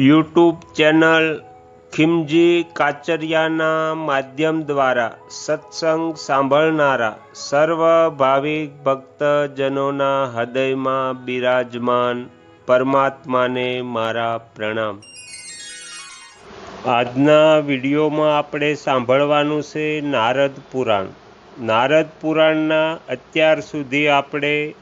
YouTube channel ખિમજી કાચરિયાના માધ્યમ દ્વારા સત્સંગ સાંભળનારા સર્વ ભાવિક ભક્તજનોના હૃદયમાં બિરાજમાન પરમાત્માને મારા પ્રણામ. આજના વિડીયોમાં આપણે સાંભળવાનું છે નારદ પુરાણ. નારદ પુરાણના અત્યાર સુધી આપણે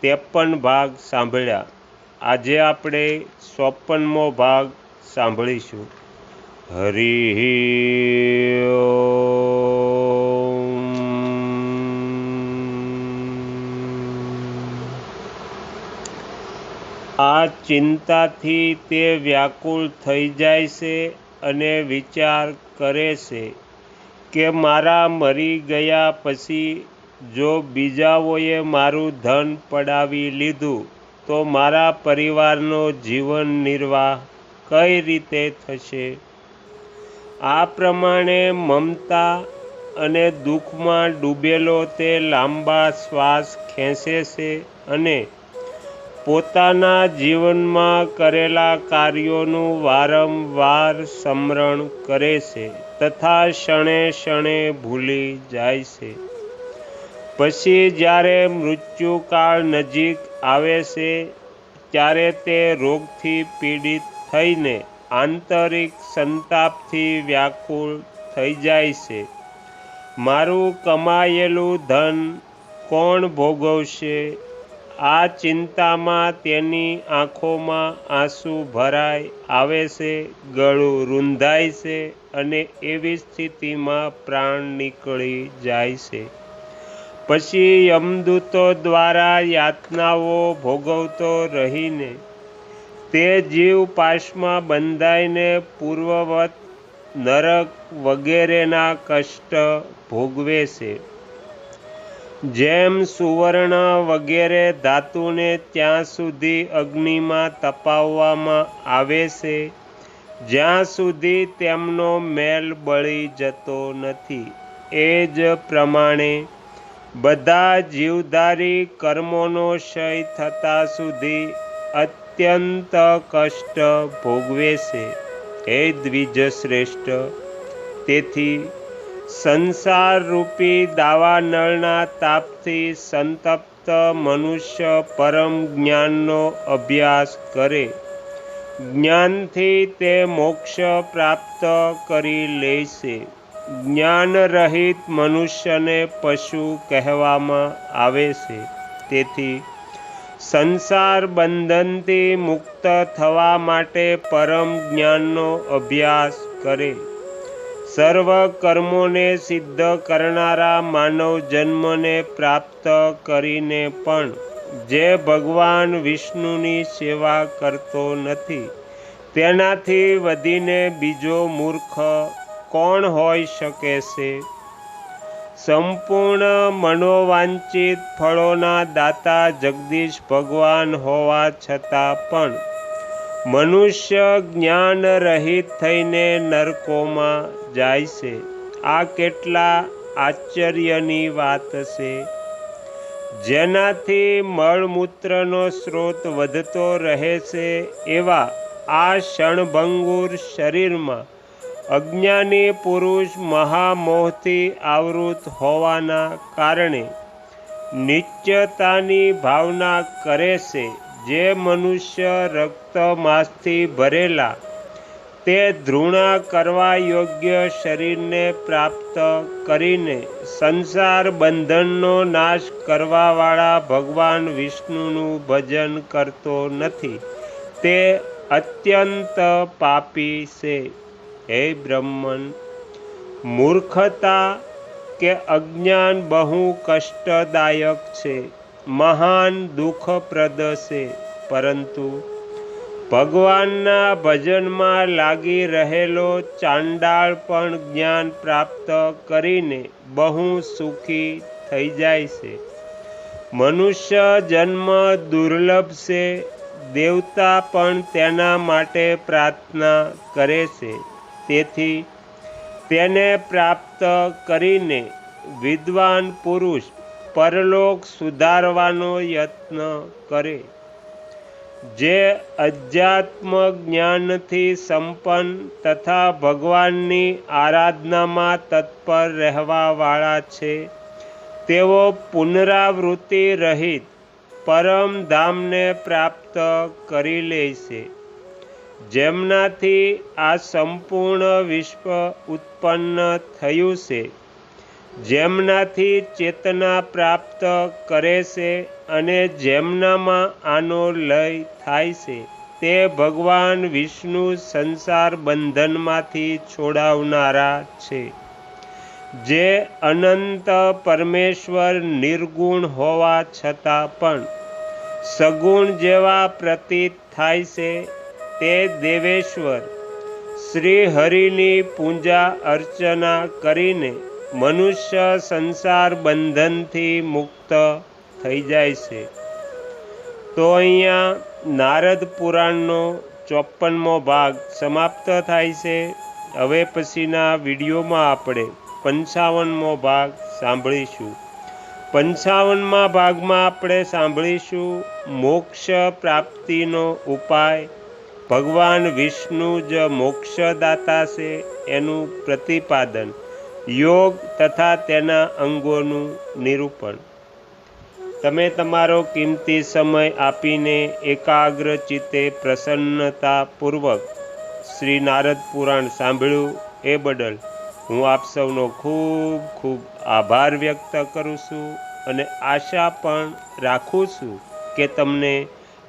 ત્રેપન ભાગ સાંભળ્યા. આજે આપણે ચોપનમો ભાગ સાંભળીશું. હરિ આ ચિંતાથી તે વ્યાકુળ થઈ જાય છે અને વિચાર કરે છે કે મારા મરી ગયા પછી જો બીજાઓએ મારું ધન પડાવી લીધું તો મારા પરિવારનો જીવન નિર્વાહ કઈ રીતે થશે? આ પ્રમાણે મમતા અને દુઃખમાં ડૂબેલો તે લાંબા શ્વાસ ખેંચે છે અને પોતાના જીવનમાં કરેલા કાર્યોનું વારંવાર સ્મરણ કરે છે તથા ક્ષણે ક્ષણે ભૂલી જાય છે. પછી જ્યારે મૃત્યુકાળ નજીક આવે છે ત્યારે તે રોગથી પીડિત થઈને આંતરિક સંતાપથી વ્યાકુળ થઈ જાય છે. મારું કમાયેલું ધન કોણ ભોગવશે? આ ચિંતામાં તેની આંખોમાં આંસુ ભરાય આવે છે, ગળું રૂંધાય છે અને એવી સ્થિતિમાં પ્રાણ નીકળી જાય છે. પછી યમદૂતો દ્વારા યાતનાઓ ભોગવતો રહીને તે જીવ પાશમાં બંધાઈને પૂર્વવત નરક વગેરેના કષ્ટ ભોગવે છે. જેમ સુવર્ણ વગેરે ધાતુને ત્યાં સુધી અગ્નિમાં તપાવવામાં આવે છે, જ્યાં સુધી તેમનો મેલ બળી જતો નથી. એ જ પ્રમાણે બધા જીવધારી કર્મોનો ક્ષય થતાં સુધી અત્યંત કષ્ટ ભોગવે છે. હે દ્વિજશ્રેષ્ઠ, તેથી સંસારરૂપી દાવાનળના તાપથી સંતપ્ત મનુષ્ય પરમ જ્ઞાનનો અભ્યાસ કરે. જ્ઞાનથી તે મોક્ષ પ્રાપ્ત કરી લેશે રહિત મનુષ્યને પશુ કહેવામાં આવે છે. તેથી, સંસાર બંધનથી મુક્ત થવા માટે પરમ જ્ઞાનનો અભ્યાસ કરે. સર્વ કર્મોને સિદ્ધ કરનારા માનવ જન્મને પ્રાપ્ત કરીને પણ જે ભગવાન વિષ્ણુની સેવા કરતો નથી, તેનાથી વધીને બીજો મૂર્ખ કોણ હોઈ શકે છે? સંપૂર્ણ મનોવાંચિત ફળોના દાતા જગદીશ ભગવાન હોવા છતાં પણ મનુષ્ય જ્ઞાન રહિત થઈને નરકોમાં જાય છે. આ કેટલા આશ્ચર્યની વાત છે. જેનાથી મળમૂત્રનો સ્ત્રોત વધતો રહે છે એવા આ ક્ષણભંગુર શરીરમાં અજ્ઞાની પુરુષ મહામોહથી આવૃત હોવાના કારણે નિત્યતાની ભાવના કરે છે. જે મનુષ્ય રક્તમાસથી ભરેલા, તે ધૃણા કરવા યોગ્ય શરીરને પ્રાપ્ત કરીને સંસાર બંધનનો નાશ કરવાવાળા ભગવાન વિષ્ણુનું ભજન કરતો નથી. તે અત્યંત પાપી છે. હે બ્રહ્મન, મૂર્ખતા કે અજ્ઞાન બહુ કષ્ટદાયક છે, મહાન દુઃખપ્રદ છે, પરંતુ ભગવાનના ભજનમાં લાગી રહેલો ચાંડાળ પણ જ્ઞાન પ્રાપ્ત કરીને બહુ સુખી થઈ જાય છે. મનુષ્ય જન્મ દુર્લભ છે, દેવતા પણ તેના માટે પ્રાર્થના કરે છે. તેથી તેને પ્રાપ્ત કરીને વિદ્વાન પુરુષ પરલોક સુધારવાનો યત્ન કરે, જે અધ્યાત્મ જ્ઞાનથી સંપન્ન તથા ભગવાનની આરાધનામાં તત્પર રહેવાવાળા છે. તેઓ પુનરાવૃત્તિ રહિત પરમધામને પ્રાપ્ત કરી લે છે. જેમનાથી આ સંપૂર્ણ વિશ્વ ઉત્પન્ન થયું છે, જેમનાથી ચેતના પ્રાપ્ત કરે છે અને જેમનામાં આનો લય થાય છે, તે ભગવાન વિષ્ણુ સંસાર બંધનમાંથી છોડાવનારા છે. જે અનંત પરમેશ્વર નિર્ગુણ હોવા છતાં પણ સગુણ જેવા પ્રતીત થાય છે તે દેવેશ્વર શ્રી હરિની પૂજા અર્ચના કરીને મનુષ્ય સંસાર બંધનથી મુક્ત થઈ જાય છે. તો અહીંયા નારદ પુરાણનો ચોપનમો ભાગ સમાપ્ત થાય છે. હવે પછીના વિડીયોમાં આપણે પંચાવનમો ભાગ સાંભળીશું. પંચાવનમાં ભાગમાં આપણે સાંભળીશું મોક્ષ પ્રાપ્તિનો ઉપાય ભગવાન વિષ્ણુ જ મોક્ષદાતા છે એનું પ્રતિપાદન, યોગ તથા તેના અંગોનું નિરૂપણ. તમે તમારો કિંમતી સમય આપીને એકાગ્ર ચિત્તે પ્રસન્નતાપૂર્વક શ્રી નારદ પુરાણ સાંભળ્યું એ બદલ હું આપ સૌનો ખૂબ ખૂબ આભાર વ્યક્ત કરું છું અને આશા પણ રાખું છું કે તમને